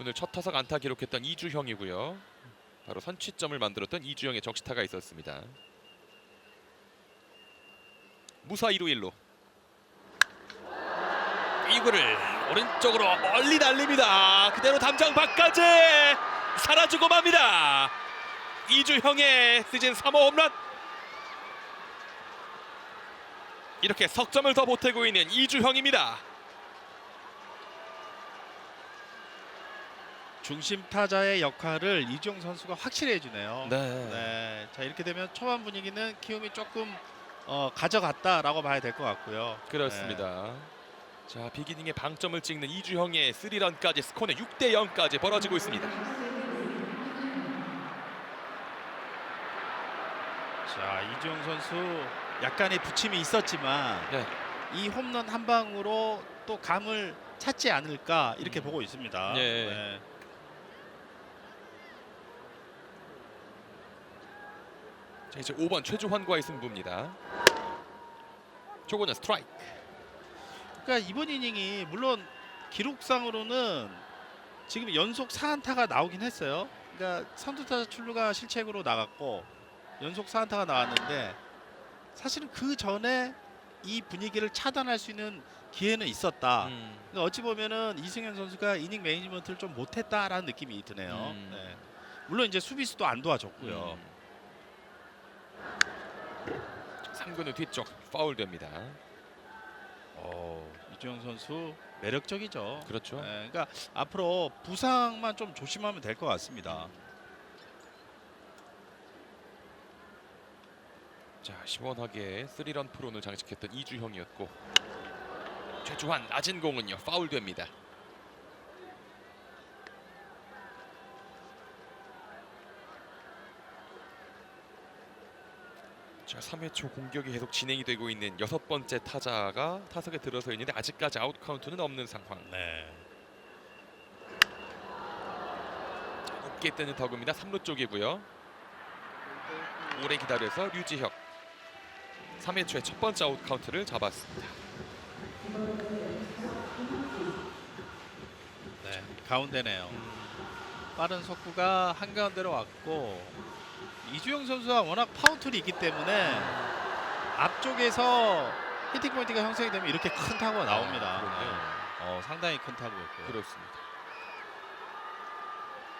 오늘 첫 타석 안타 기록했던 이주형이고요. 바로 선취점을 만들었던 이주형의 적시타가 있었습니다. 무사 2루 1루. 이구를 오른쪽으로 멀리 날립니다. 그대로 담장 밖까지 사라지고 맙니다. 이주형의 시즌 3호 홈런. 이렇게 석점을 더 보태고 있는 이주형입니다. 중심 타자의 역할을 이주영 선수가 확실히 해주네요. 네. 네. 자 이렇게 되면 초반 분위기는 키움이 조금 어, 가져갔다라고 봐야 될 것 같고요. 그렇습니다. 자 비기닝의 방점을 찍는 이주형의 3런까지 스코어는 6대 0까지 벌어지고 있습니다. 자 이주영 선수 약간의 부침이 있었지만 네. 이 홈런 한 방으로 또 감을 찾지 않을까 이렇게 음. 보고 있습니다. 예. 네. 자 이제 5번 최주환과의 승부입니다. 초구는 스트라이크. 그러니까 이번 이닝이 물론 기록상으로는 지금 연속 4안타가 나오긴 했어요. 그러니까 선두타자 출루가 실책으로 나갔고 연속 4안타가 나왔는데 사실은 그 전에 이 분위기를 차단할 수 있는 기회는 있었다. 음, 그러니까 어찌 보면은 이승현 선수가 이닝 매니지먼트를 좀 못했다라는 느낌이 드네요. 음. 네. 물론 이제 수비수도 안 도와줬고요. 음. 3구는 뒤쪽 파울됩니다. 어, 이주영 선수 매력적이죠. 그렇죠. 네, 그러니까 앞으로 부상만 좀 조심하면 될 것 같습니다. 자 시원하게 3런 프론을 장식했던 이주형이었고 최주환 낮은 공은요 파울됩니다. 자 3회 초 공격이 계속 진행이 되고 있는 여섯 번째 타자가 타석에 들어서 있는데 아직까지 아웃 카운트는 없는 상황. 네. 높게 뜨는 더그입니다. 3루 쪽이고요. 오래 기다려서 류지혁 3회 초에 첫 번째 아웃 카운트를 잡았습니다. 네, 가운데네요. 빠른 속구가 한 가운데로 왔고 이주영 선수가 워낙 파워툴이 있기 때문에 앞쪽에서 히팅 포인트가 형성이 되면 이렇게 큰 타구가 나옵니다. 그렇네요. 네. 어, 상당히 큰 타구였고요. 그렇습니다.